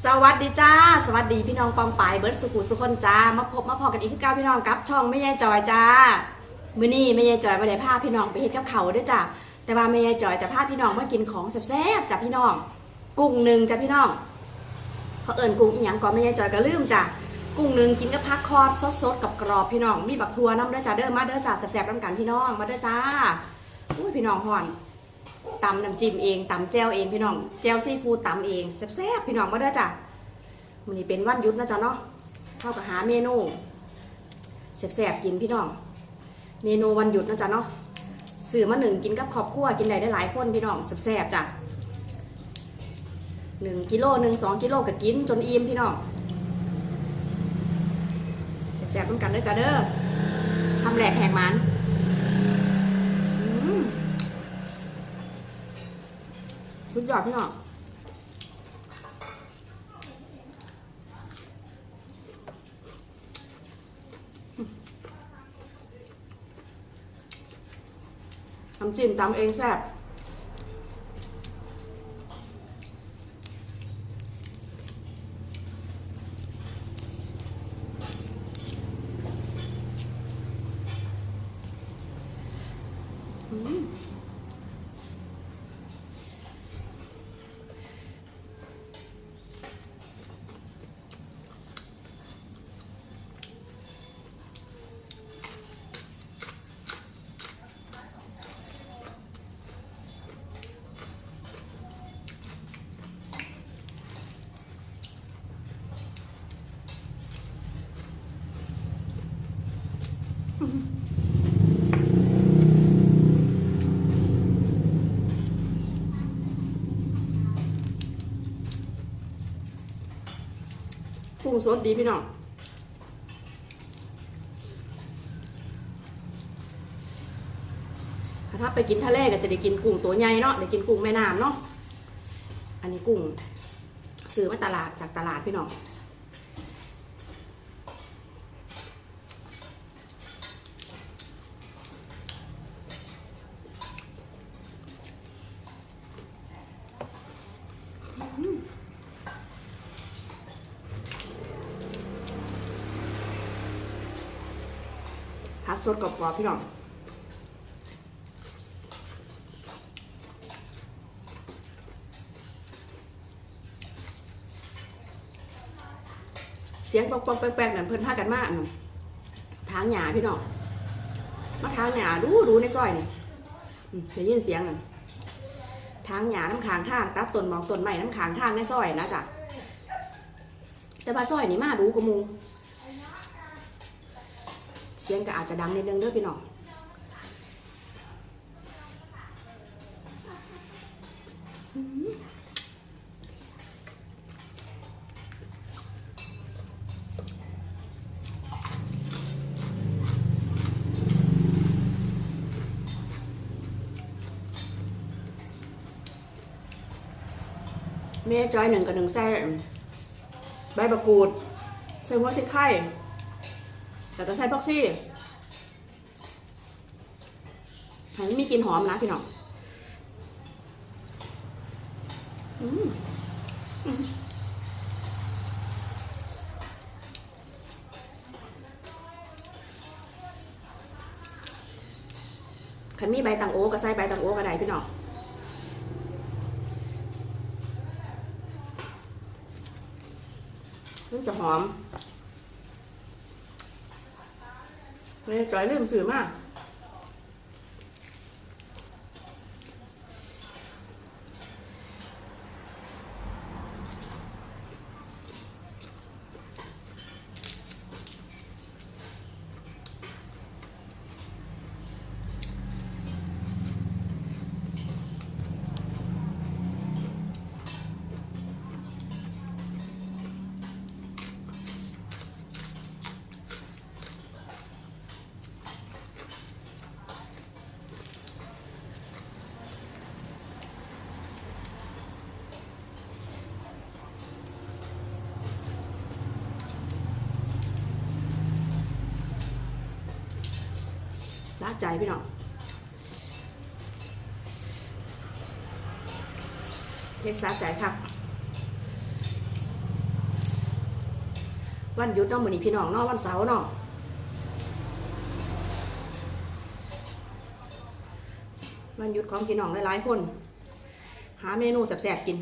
สวัสดีจ้า สวัสดีพี่น้องปองปายเบิร์ดสุขุสุคนจ้ามาพบมาพอกันอีกคือเก้าพี่น้องกับช่องไม่ยายจอยจ้ามื้อนี้ไม่ยายจอยมาได้พาพี่น้องไปเฮ็ดกับเขาด้วยจ้าแต่ว่าไม่ยายจอยจะพาพี่น้องมากินของแซ่บๆจ้าพี่น้อง กุ้งหนึ่งจ้าพี่น้องเขาเอิญกุ้งอีหยังก่อนไม่ยายจอยก็ลืมจ้ากุ้งหนึ่งกินกับผักคอดสดๆกับกรอบพี่น้องมีบักทัวน้ำเด้อจ้าเด้อมาเด้อจ้าแซ่บๆน้ำกันพี่น้องมาเด้อจ้าอุ้ยพี่น้องห่อน ตำน้ำจิ้มเองตำแจ่วเองพี่น้องแจ่วซีฟู้ดตำเองแซ่บๆพี่น้องมาเด้อจ้ะมันนี้เป็นวันหยุดนะจ๊ะเนาะเข้ากับหาเมนูแซ่บๆกินพี่น้อง เมนูวันหยุดนะจ๊ะเนาะซื้อมาหนึ่งกินกับครอบครัวกินได้ได้หลายคนพี่น้องแซ่บๆจ้ะหนึ่งกิโลหนึ่งสองกิโลก็กินจนอิ่มพี่น้องแซ่บๆต้องกันเด้อจ้ะเด้อทำแหลกแหกมันอืม สุดยอดพี่น้องทำจิ้มตำเองแซ่บอืม กุ้งสดดีพี่น้องถ้าไปกินทะเลก็จะได้กินกุ้งตัวใหญ่เนาะได้กินกุ้งแม่น้ำเนาะอันนี้กุ้งซื้อมาตลาดจากตลาดพี่น้อง ผักสดกรอบๆพี่น้องเสียงปองๆแปลกๆนั่นเพิ่นพากันมาอันนั้นทางหยาพี่น้องมาทางหยาดูดูในซอยนี่อืมได้ยินเสียงนั่นทางหยาน้ำค้างทางตัดต้นมอกต้นใหม่น้ำค้างทางในซอยนะจ๊ะแต่ว่าซอยนี่มาดูกว่าหมู เสียงก็อาจจะดังนิดนึงเด้อพี่น้องแม่จอยหนึ่งกับหนึ่งแซ่ใบมะกูดใส่หัวใส่ไข่ แต่ก็ใช้พ็อกซี่หันมีกลิ่นหอมนะพี่น้องอืมอืมขันมีใบตังโอก็ใส่ใบตังโอก็ได้พี่น้องมันจะหอม นี่จอยลืมสื่อมาก ใจพี่น้องเฮ็ดสะใจค่ะวันหยุดเนาะมือนี้พี่น้องนอกวันเสาร์น้องวันหยุดของพี่น้องหลายๆคน หาเมนูแสบๆกิน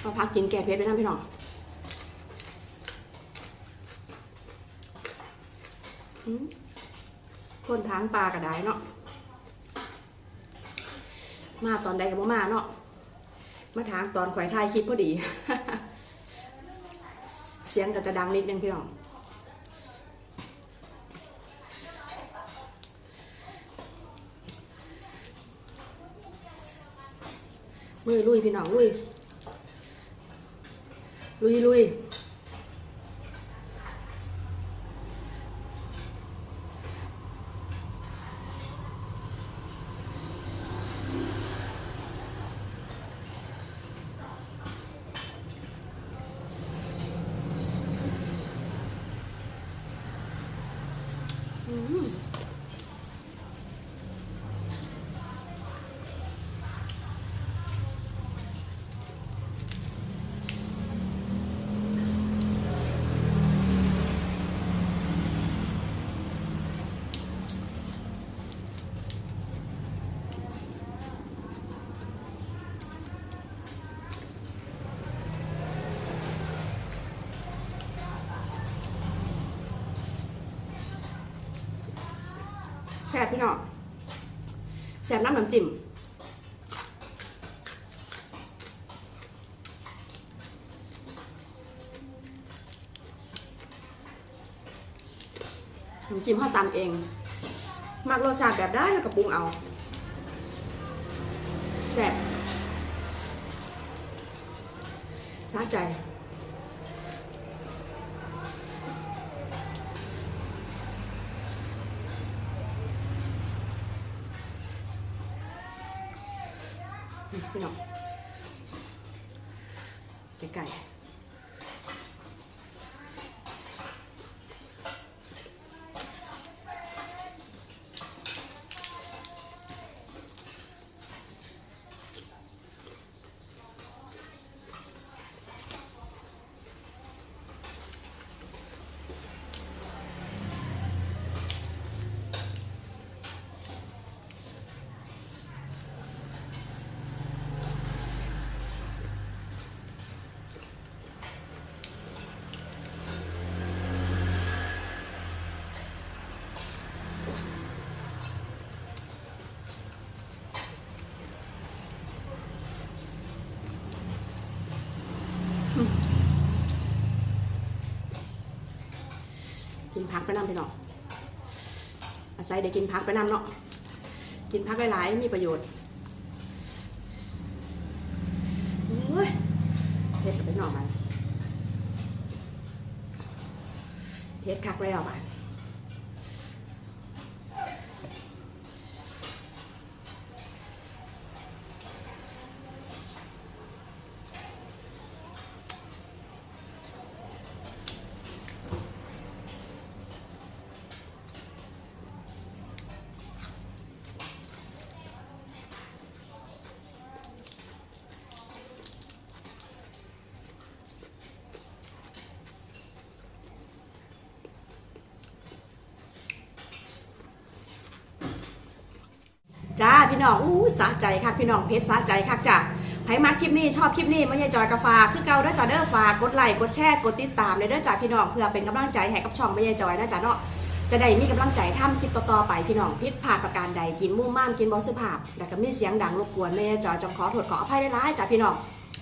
เอาพักกินแกงเพชรไปนั่นพี่น้องคนทางปลากระไดเนาะ มาตอนใดกับบ่มาเนาะ มาทางตอนข่อยถ่ายคลิปพอดี เสียงก็จะดังนิดนึงพี่น้องมือลุยพี่น้องลุย ลุยลุ พี่น้องแซ่บน้ำน้ำจิ้มน้ำจิ้มข้าวตำเอง มักรสชาติแบบได้แล้วก็ปรุงเอาแซ่บสะใจ พี่น้องไก่ กินพักไปน้ำพี่น้องอาศัยได้กินพักไปน้ำเนาะกินพักหลายๆมีประโยชน์เฮ้ยเผ็ดกับไปหน่อมันเผ็ดคักแล้วอะจ้า พี่น้องอู้สะใจคักพี่น้องเพชรสะใจคักจ้ะใครมาคลิปนี้ชอบคลิปนี้ไม่ใช่จอยกาฟาคือเก่าเด้อจ้าเด้อฝากกดไลค์กดแชร์กดติดตามเลยเด้อจ้าพี่น้องเพื่อเป็นกำลังใจให้กับช่องไม่ใช่จอยนะจ้าเนาะจะได้มีกำลังใจทำคลิปต่อๆไปพี่น้องพิษผ่าประการใดกินมุ่งม่านกินบอสุภาพแต่ก็มีเสียงดังรบกวนไม่ใช่จอยจงขอโทษขออภัยได้ร้ายๆจ้าพี่น้อง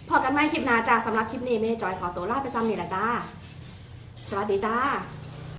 พอกันไหมคลิปหน้าจ้าสำหรับคลิปนี้ไม่ใช่จอยขอตัวลาไปซ้ำนี่แหละจ้าสวัสดีจ้า